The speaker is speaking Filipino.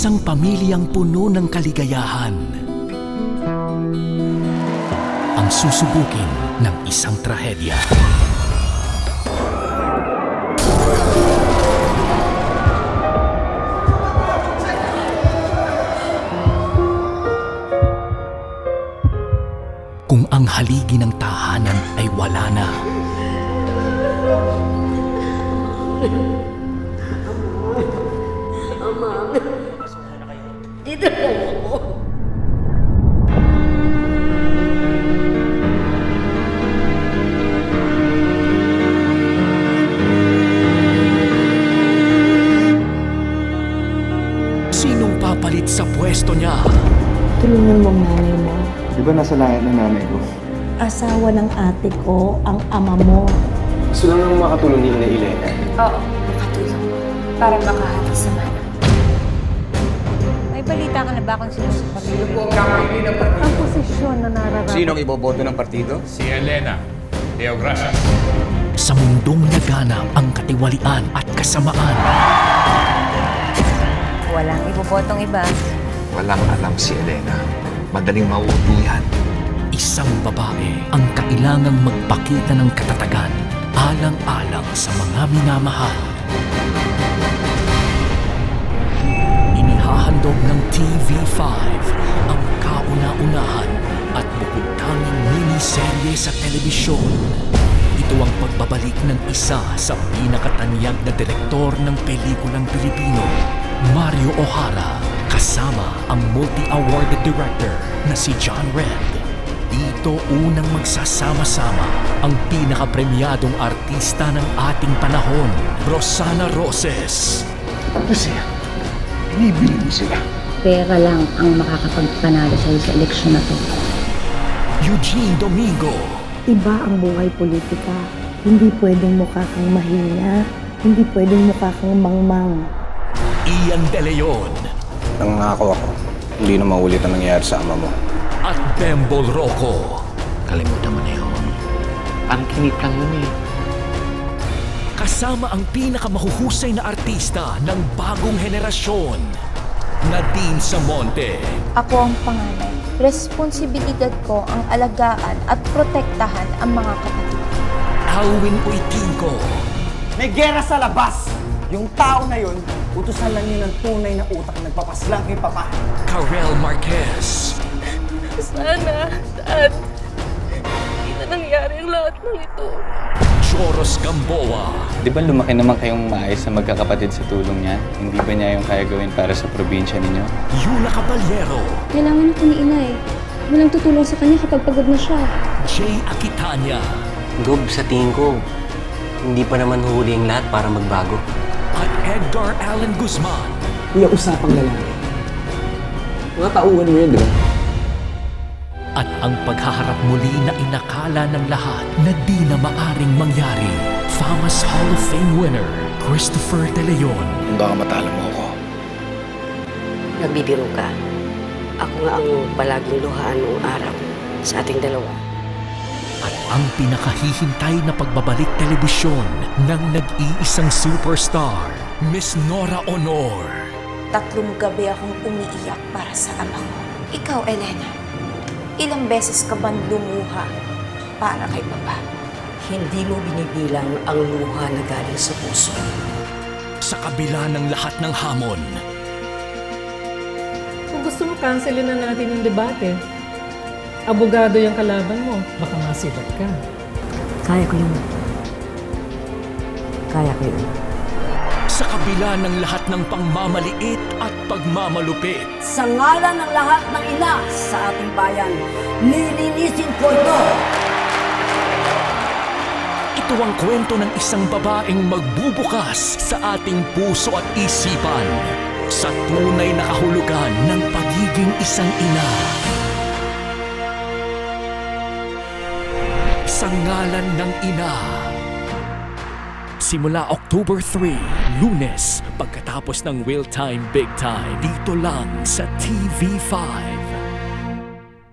Isang pamilyang puno ng kaligayahan. Ang susubukin ng isang trahedya. Kung ang haligi ng tahanan ay wala na. Sinong papalit sa pwesto niya? Tulungan mo ang nanay mo. Di ba nasa langit ng nanay ko? Asawa ng ate ko, ang ama mo. Gusto lang naman makatulong ni Ina Elena. Oo, makatulong. Para makahatid sa mana. Balita ka na ba kung sinusupport? Ang posisyon na nararapat. Sinong iboboto ng partido? Si Elena Deogracia. Sa mundong naganap ang katiwalian at kasamaan. Walang ibobotong iba. Walang alam si Elena. Madaling mauubuyan. Isang babae ang kailangang magpakita ng katatagan alang-alang sa mga minamahal. Inihahandog ng TV5 ang kauna-unahan at bukod tanging miniserye sa telebisyon. Ito ang pagbabalik ng isa sa pinakatanyag na direktor ng pelikulang Pilipino, Mario O'Hara, kasama ang multi-awarded director na si John Red. Dito unang magsasama-sama ang pinakapremyadong artista ng ating panahon, Rosana Roses. Pera lang ang makakapagpanalo sa'yo sa eleksyon na to. Eugene Domingo, Iba ang buhay politika. Hindi pwedeng mukha kang mahina. Hindi pwedeng mukha kang mangmang. Ian De Leon, Nangangako ako, hindi na maulit ang nangyayari sa ama mo. at Bembol Rocco. Kalimutan mo na yun. Parang kinip lang yun eh. Kasama ang pinakamahuhusay na artista ng bagong henerasyon, Nadine Samonte. Ako ang panganay. Responsibilidad ko ang alagaan at protektahan ang mga kapatid. Alwin Uitinco, May gera sa labas! Yung tao na yun, utusan lang yun ng tunay na utak na nagpapaslang kay Papa. Karel Marquez, Sana, Dad. Hindi na nangyari ang lahat ng ito. Joros Gamboa, Di ba lumaki naman kayong maayos na magkakapatid sa tulong niya? Hindi ba niya yung kaya gawin para sa probinsya ninyo? Yula Caballero, Kailangan ako ni ina eh. Walang tutulong sa kanya kapag pagod na siya. Jay Akitanya, Gob, sa tingin ko, hindi pa naman huli ang lahat para magbago. at Edgar Allan Guzman. Kuya, usapang lalaki. Mga tauhan mo yun, di ba? At ang paghaharap muli na inakala ng lahat na di na maaring mangyari. Famous Hall of Fame winner, Christopher De Leon. Baka matalo mo ako. Nagbibiro ka. Ako nga ang palaging luhaan noong araw sa ating dalawa. At ang pinakahihintay na pagbabalik telebisyon ng nag-iisang superstar, Miss Nora Honor. Tatlong gabi akong umiiyak para sa ama ko. Ikaw, Elena, ilang beses ka bang lumuha para kay Papa? Hindi mo binibilang ang luha na galing sa puso. Sa kabila ng lahat ng hamon, Kung gusto mo, cancelin na natin yung debate. Abogado yung kalaban mo. Baka masibat ka. Kaya ko yun. Kaya ko yun. Sa kabila ng lahat ng pangmamaliit at pagmamalupit, Sa ngalan ng lahat ng ina sa ating bayan, nilinisin ko ito! ito ang kwento ng isang babaeng magbubukas sa ating puso at isipan sa tunay na kahulugan ng pagiging isang ina. Sa ngalan ng ina. Simula October 3, Lunes, pagkatapos ng Real Time Big Time, dito lang sa TV5.